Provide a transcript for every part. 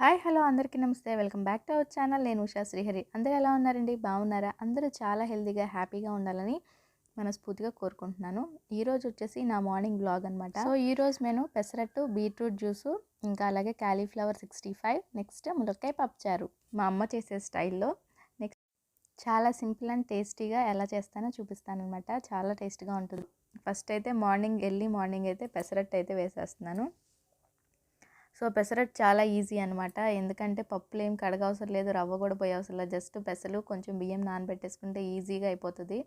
Hi hello అందరికీ నమస్తే. Welcome back to our channel. నేను ఉషా శ్రీహరి. అందరూ ఎలా ఉన్నారండి? బాగున్నారా? అందరూ చాలా హెల్తీగా హ్యాపీగా ఉండాలని మనస్ఫూర్తిగా కోరుకుంటున్నాను. ఈరోజు వచ్చేసి నా మార్నింగ్ బ్లాగ్ అనమాట సో ఈరోజు నేను పెసరట్టు బీట్రూట్ జ్యూసు ఇంకా అలాగే క్యాలీఫ్లవర్ సిక్స్టీ ఫైవ్ నెక్స్ట్ ములక్కాయ పప్పుచారు మా అమ్మ చేసే స్టైల్లో. నెక్స్ట్ చాలా సింపుల్ అండ్ టేస్టీగా ఎలా చేస్తానో చూపిస్తాను అనమాట చాలా టేస్ట్గా ఉంటుంది. ఫస్ట్ అయితే మార్నింగ్ ఎర్లీ మార్నింగ్ అయితే పెసరట్టు అయితే వేసేస్తున్నాను. సో పెసరట్టు చాలా ఈజీ అనమాట ఎందుకంటే పప్పులు ఏం కడగవసరం లేదు రవ్వ కూడా పోయే అవసరం లేదు. జస్ట్ పెసలు కొంచెం బియ్యం నానబెట్టేసుకుంటే ఈజీగా అయిపోతుంది.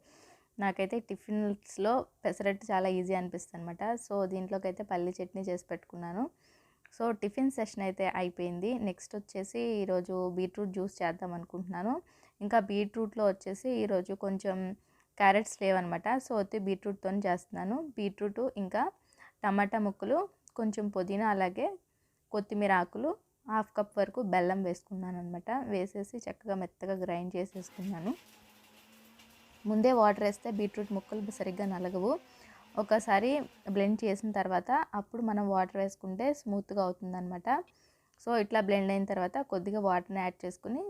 నాకైతే టిఫిన్స్లో పెసరట్టు చాలా ఈజీ అనిపిస్తుంది అనమాట సో దీంట్లోకి అయితే పల్లి చట్నీ చేసి పెట్టుకున్నాను. సో టిఫిన్ సెషన్ అయితే అయిపోయింది. నెక్స్ట్ వచ్చేసి ఈరోజు బీట్రూట్ జ్యూస్ చేద్దాం అనుకుంటున్నాను. ఇంకా బీట్రూట్లో వచ్చేసి ఈరోజు కొంచెం క్యారెట్స్ లేవన్నమాట. సో వచ్చి బీట్రూట్తో చేస్తున్నాను. బీట్రూట్ ఇంకా టమాటా ముక్కలు కొంచెం పుదీనా అలాగే కొత్తిమీర ఆకులు హాఫ్ కప్ వరకు బెల్లం వేసుకున్నాను అనమాట వేసేసి చక్కగా మెత్తగా గ్రైండ్ చేసేసుకున్నాను. ముందే వాటర్ వేస్తే బీట్రూట్ ముక్కలు సరిగ్గా నలగవు. ఒకసారి బ్లెండ్ చేసిన తర్వాత అప్పుడు మనం వాటర్ వేసుకుంటే స్మూత్గా అవుతుందన్నమాట. సో ఇట్లా బ్లెండ్ అయిన తర్వాత కొద్దిగా వాటర్ని యాడ్ చేసుకుని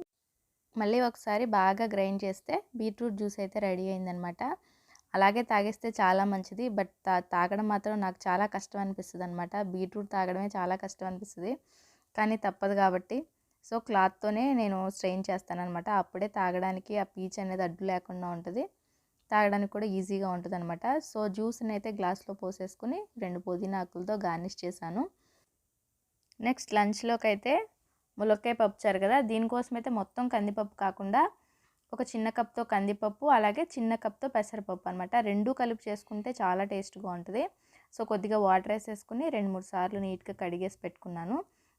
మళ్ళీ ఒకసారి బాగా గ్రైండ్ చేస్తే బీట్రూట్ జ్యూస్ అయితే రెడీ అయిందనమాట అలాగే తాగేస్తే చాలా మంచిది. బట్ తా తాగడం మాత్రం నాకు చాలా కష్టం అనిపిస్తుంది అనమాట బీట్రూట్ తాగడమే చాలా కష్టం అనిపిస్తుంది కానీ తప్పదు కాబట్టి. సో క్లాత్తోనే నేను స్ట్రెయిన్ చేస్తాను అనమాట అప్పుడే తాగడానికి ఆ పీచ్ అనేది అడ్డు లేకుండా ఉంటుంది. తాగడానికి కూడా ఈజీగా ఉంటుంది అనమాట సో జ్యూస్ని అయితే గ్లాస్లో పోసేసుకుని రెండు పుదీనా ఆకులతో గార్నిష్ చేశాను. నెక్స్ట్ లంచ్లోకి అయితే ములక్కాయ పప్పు చారు కదా! దీనికోసం అయితే మొత్తం కందిపప్పు కాకుండా ఒక చిన్న కప్తో కందిపప్పు అలాగే చిన్న కప్తో పెసరపప్పు అనమాట రెండు కలిపి చేసుకుంటే చాలా టేస్ట్గా ఉంటుంది సో కొద్దిగా వాటర్ వేసేసుకుని రెండు మూడు సార్లు నీట్గా కడిగేసి పెట్టుకున్నాను.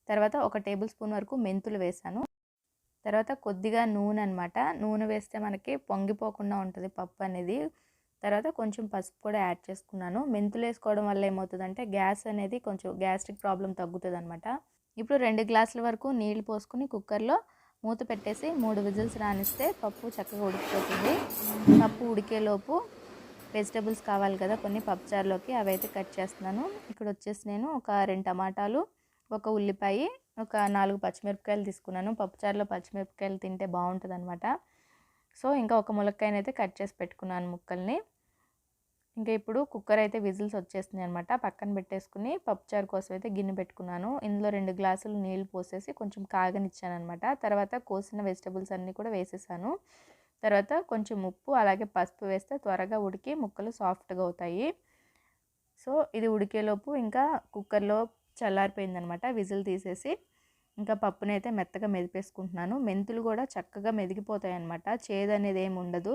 తర్వాత ఒక టేబుల్ స్పూన్ వరకు మెంతులు వేసాను. తర్వాత కొద్దిగా నూనె అనమాట నూనె వేస్తే మనకి పొంగిపోకుండా ఉంటుంది పప్పు అనేది. తర్వాత కొంచెం పసుపు కూడా యాడ్ చేసుకున్నాను. మెంతులు వేసుకోవడం వల్ల ఏమవుతుందంటే గ్యాస్ అనేది కొంచెం గ్యాస్ట్రిక్ ప్రాబ్లం తగ్గుతుంది అనమాట ఇప్పుడు రెండు గ్లాసుల వరకు నీళ్ళు పోసుకుని కుక్కర్లో మూత పెట్టేసి మూడు విజిల్స్ రానిస్తే పప్పు చక్కగా ఉడికిపోతుంది. పప్పు ఉడికేలోపు వెజిటబుల్స్ కావాలి కదా కొన్ని పప్పుచారులోకి అవి అయితే కట్ చేస్తున్నాను. ఇక్కడ వచ్చేసి నేను ఒక రెండు టమాటాలు ఒక ఉల్లిపాయ ఒక నాలుగు పచ్చిమిరపకాయలు తీసుకున్నాను. పప్పుచారులో పచ్చిమిరపకాయలు తింటే బాగుంటుంది అనమాట సో ఇంకా ఒక ములక్కాయనైతే కట్ చేసి పెట్టుకున్నాను ముక్కల్ని. ఇంకా ఇప్పుడు కుక్కర్ అయితే విజిల్స్ వచ్చేస్తున్నాయి అనమాట పక్కన పెట్టేసుకుని పప్పుచారు కోసం అయితే గిన్నె పెట్టుకున్నాను. ఇందులో రెండు గ్లాసులు నీళ్ళు పోసేసి కొంచెం కాగనిచ్చాను అనమాట తర్వాత కోసిన వెజిటబుల్స్ అన్నీ కూడా వేసేసాను. తర్వాత కొంచెం ఉప్పు అలాగే పసుపు వేస్తే త్వరగా ఉడికి ముక్కలు సాఫ్ట్గా అవుతాయి. సో ఇది ఉడికేలోపు ఇంకా కుక్కర్లో చల్లారిపోయిందనమాట విజిల్ తీసేసి ఇంకా పప్పునైతే మెత్తగా మెదిపేసుకుంటున్నాను. మెంతులు కూడా చక్కగా మెదిగిపోతాయి అనమాట చేదు అనేది ఏమి ఉండదు.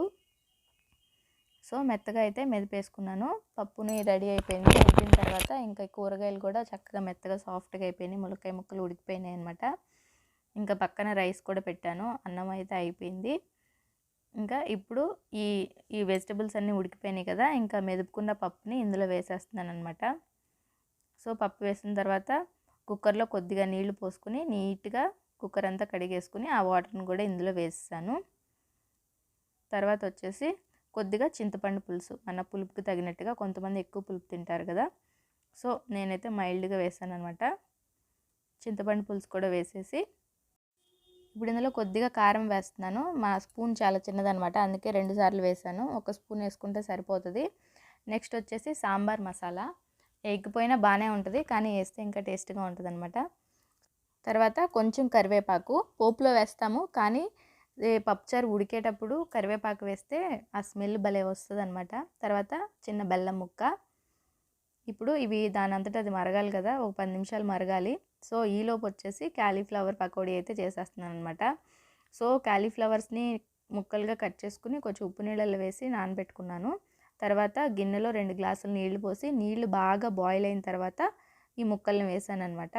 సో మెత్తగా అయితే మెదిపేసుకున్నాను. పప్పుని రెడీ అయిపోయింది. ఉడికిన తర్వాత ఇంకా కూరగాయలు కూడా చక్కగా మెత్తగా సాఫ్ట్గా అయిపోయినాయి. ములక్కాయ ముక్కలు ఉడికిపోయినాయి అనమాట ఇంకా పక్కన రైస్ కూడా పెట్టాను. అన్నం అయితే అయిపోయింది. ఇంకా ఇప్పుడు ఈ ఈ వెజిటబుల్స్ అన్నీ ఉడికిపోయినాయి కదా ఇంకా మెదుపుకున్న పప్పుని ఇందులో వేసేస్తున్నాను అనమాట సో పప్పు వేసిన తర్వాత కుక్కర్లో కొద్దిగా నీళ్ళు పోసుకుని నీట్గా కుక్కర్ అంతా కడిగేసుకుని ఆ వాటర్ని కూడా ఇందులో వేస్తాను తర్వాత వచ్చేసి కొద్దిగా చింతపండు పులుసు మన పులుపుకి తగినట్టుగా కొంతమంది ఎక్కువ పులుపు తింటారు కదా. సో నేనైతే మైల్డ్గా వేసాను అనమాట చింతపండు పులుసు కూడా వేసేసి. ఇప్పుడు ఇందులో కొద్దిగా కారం వేస్తున్నాను. మా స్పూన్ చాలా చిన్నదనమాట అందుకే రెండు సార్లు వేసాను. ఒక స్పూన్ వేసుకుంటే సరిపోతుంది. నెక్స్ట్ వచ్చేసి సాంబార్ మసాలా. ఎగ్గిపోయినా బాగానే ఉంటుంది కానీ వేస్తే ఇంకా టేస్ట్గా ఉంటుంది తర్వాత కొంచెం కరివేపాకు. పోపులో వేస్తాము కానీ పప్పుచారు ఉడికేటప్పుడు కరివేపాకు వేస్తే ఆ స్మెల్ భలే వస్తుంది అనమాట తర్వాత చిన్న బెల్లం ముక్క. ఇప్పుడు ఇవి దాని అంతటా అది మరగాలి కదా ఒక పది నిమిషాలు మరగాలి. సో ఈలోపు వచ్చేసి క్యాలీఫ్లవర్ పకోడీ అయితే చేసేస్తున్నాను అనమాట సో క్యాలీఫ్లవర్స్ని ముక్కలుగా కట్ చేసుకుని కొంచెం ఉప్పు నీళ్ళలో వేసి నానబెట్టుకున్నాను. తర్వాత గిన్నెలో రెండు గ్లాసులు నీళ్ళు పోసి నీళ్ళు బాగా బాయిల్ అయిన తర్వాత ఈ ముక్కల్ని వేసాను అనమాట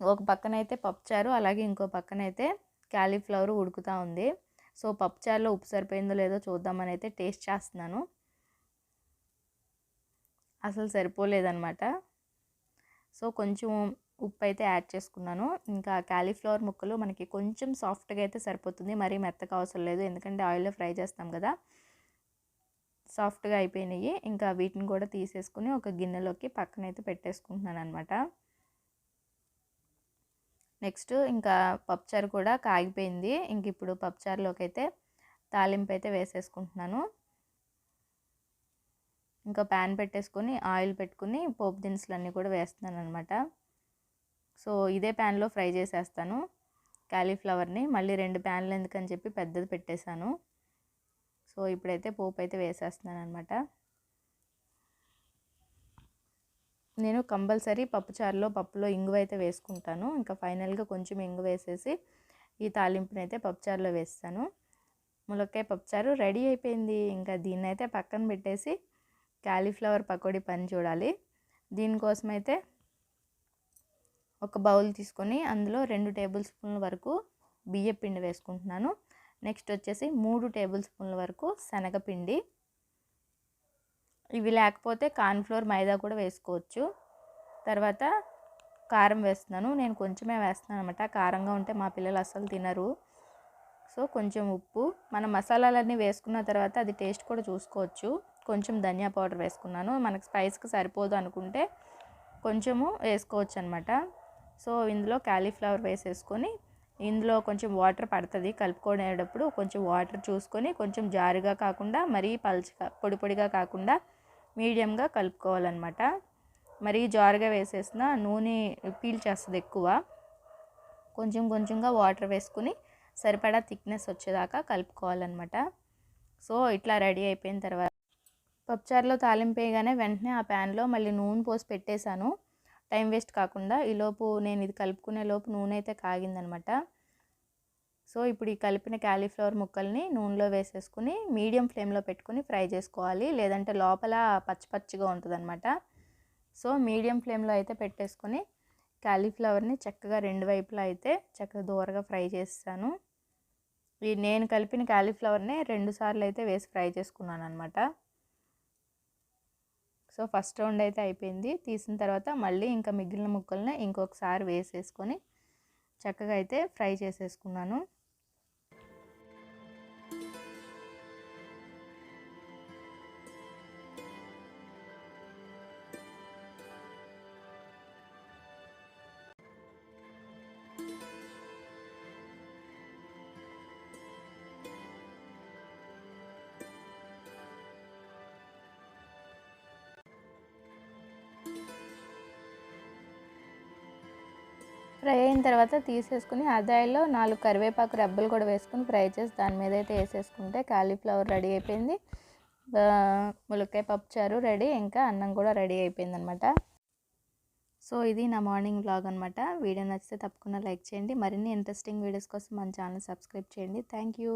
ఒక పక్కనైతే పప్పుచారు అలాగే ఇంకో పక్కనైతే క్యాలీఫ్లవర్ ఉడుకుతూ ఉంది. సో పప్పుచారులో ఉప్పు సరిపోయిందో లేదో చూద్దామని అయితే టేస్ట్ చేస్తున్నాను. అసలు సరిపోలేదనమాట సో కొంచెం ఉప్పు అయితే యాడ్ చేసుకున్నాను. ఇంకా క్యాలీఫ్లవర్ ముక్కలు మనకి కొంచెం సాఫ్ట్గా అయితే సరిపోతుంది. మరీ మెత్తగా అవసరం లేదు. ఎందుకంటే ఆయిల్లో ఫ్రై చేస్తాం కదా. సాఫ్ట్గా అయిపోయినాయి. ఇంకా వీటిని కూడా తీసేసుకుని ఒక గిన్నెలోకి పక్కనైతే పెట్టేసుకుంటున్నాను అనమాట నెక్స్ట్ ఇంకా పప్పుచారు కూడా కాగిపోయింది. ఇంక ఇప్పుడు పప్పుచారులోకి అయితే తాలింపు అయితే వేసేసుకుంటున్నాను. ఇంకా ప్యాన్ పెట్టేసుకొని ఆయిల్ పెట్టుకుని పోపు దినుసులు అన్నీ కూడా వేస్తున్నాను అనమాట సో ఇదే ప్యాన్లో ఫ్రై చేసేస్తాను. క్యాలీఫ్లవర్ని మళ్ళీ రెండు ప్యాన్లు ఎందుకని చెప్పి పెద్దది పెట్టేశాను. సో ఇప్పుడైతే పోపు అయితే వేసేస్తున్నాను అనమాట నేను కంపల్సరీ పప్పుచారులో పప్పులో ఇంగువ అయితే వేసుకుంటాను. ఇంకా ఫైనల్గా కొంచెం ఇంగు వేసేసి ఈ తాలింపుని అయితే పప్పుచారులో వేస్తాను. ములక్కాయ పప్పుచారు రెడీ అయిపోయింది. ఇంకా దీన్ని అయితే పక్కన పెట్టేసి క్యాలీఫ్లవర్ పకోడీ పని చూడాలి. దీనికోసం అయితే ఒక బౌల్ తీసుకొని అందులో రెండు టేబుల్ స్పూన్ల వరకు బియ్య పిండి వేసుకుంటున్నాను. నెక్స్ట్ వచ్చేసి మూడు టేబుల్ స్పూన్ల వరకు శనగపిండి. ఇవి లేకపోతే కార్న్ఫ్లోర్ మైదా కూడా వేసుకోవచ్చు. తర్వాత కారం వేస్తున్నాను. నేను కొంచెమే వేస్తున్నాను అనమాట కారంగా ఉంటే మా పిల్లలు అస్సలు తినరు. సో కొంచెం ఉప్పు. మనం మసాలాలన్నీ వేసుకున్న తర్వాత అది టేస్ట్ కూడా చూసుకోవచ్చు. కొంచెం ధనియా పౌడర్ వేసుకున్నాను. మనకు స్పైస్కి సరిపోదు అనుకుంటే కొంచెము వేసుకోవచ్చు అనమాట సో ఇందులో క్యాలీఫ్లవర్ వేసేసుకొని ఇందులో కొంచెం వాటర్ పడుతుంది. కలుపుకునేటప్పుడు కొంచెం వాటర్ చూసుకొని కొంచెం జారుగా కాకుండా మరీ పల్చగా పొడి పొడిగా కాకుండా మీడియంగా కలుపుకోవాలన్నమాట. మరీ జారుగా వేసేసిన నూనె పీల్చేస్తుంది ఎక్కువ. కొంచెం కొంచెంగా వాటర్ వేసుకుని సరిపడా థిక్నెస్ వచ్చేదాకా కలుపుకోవాలన్నమాట. సో ఇట్లా రెడీ అయిపోయిన తర్వాత పప్పుచారులో తాలింపు వేయగానే వెంటనే ఆ ప్యాన్లో మళ్ళీ నూనె పోసి పెట్టేశాను. టైం వేస్ట్ కాకుండా ఈలోపు నేను ఇది కలుపుకునే లోపు నూనె అయితే కాగిందనమాట. సో ఇప్పుడు ఈ కలిపిన క్యాలీఫ్లవర్ ముక్కల్ని నూనెలో వేసేసుకుని మీడియం ఫ్లేమ్లో పెట్టుకుని ఫ్రై చేసుకోవాలి. లేదంటే లోపల పచ్చి పచ్చిగా ఉంటుందన్నమాట సో మీడియం ఫ్లేమ్లో అయితే పెట్టేసుకొని క్యాలీఫ్లవర్ని చక్కగా రెండు వైపులా అయితే చక్కగా దూరగా ఫ్రై చేస్తాను. ఈ నేను కలిపిన క్యాలీఫ్లవర్ని రెండు సార్లు అయితే వేసి ఫ్రై చేసుకున్నాను అనమాట సో ఫస్ట్ రౌండ్ అయితే అయిపోయింది. తీసిన తర్వాత మళ్ళీ ఇంకా మిగిలిన ముక్కల్ని ఇంకొకసారి వేసేసుకొని చక్కగా అయితే ఫ్రై చేసేసుకున్నాను. ఫ్రై అయిన తర్వాత తీసేసుకుని అదాయిలో నాలుగు కరివేపాకు రెబ్బలు కూడా వేసుకుని ఫ్రై చేసి దాని మీద అయితే వేసేసుకుంటే కాలీఫ్లవర్ రెడీ అయిపోయింది. ములక్కాయ పప్పుచారు రెడీ ఇంకా అన్నం కూడా రెడీ అయిపోయింది అనమాట సో ఇది నా మార్నింగ్ బ్లాగ్ అనమాట. వీడియో నచ్చితే తప్పకుండా లైక్ చేయండి. మరిన్ని ఇంట్రెస్టింగ్ వీడియోస్ కోసం మన ఛానల్ సబ్స్క్రైబ్ చేయండి. Thank you.